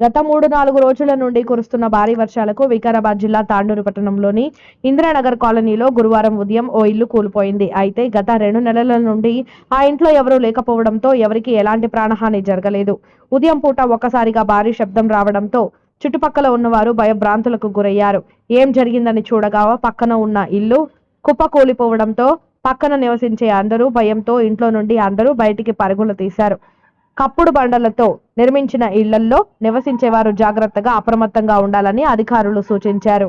గత మూడు నాలుగు రోజుల నుండి కురుస్తున్న భారీ వర్షాలకు వికారాబాద్ జిల్లా తాండూరు పట్టణంలోని ఇందిరానగర్ కాలనీలో గురువారం ఉదయం ఓ ఇల్లు కూలిపోయింది. అయితే గత రెండు నెలల నుండి ఆ ఇంట్లో ఎవరూ లేకపోవడంతో ఎవరికీ ఎలాంటి ప్రాణహాని జరగలేదు. ఉదయం పూట ఒక్కసారిగా భారీ శబ్దం రావడంతో చుట్టుపక్కల ఉన్నవారు భయభ్రాంతులకు గురయ్యారు. ఏం జరిగిందని చూడగా పక్కన ఉన్న ఇల్లు కుప్ప కూలిపోవడంతో పక్కన నివసించే అందరూ భయంతో ఇంట్లో నుండి అందరూ బయటికి పరుగులు తీశారు. కప్పుడు బండలతో నిర్మించిన ఇళ్ళలో నివసించేవారు జాగ్రత్తగా అప్రమత్తంగా ఉండాలని అధికారులు సూచించారు.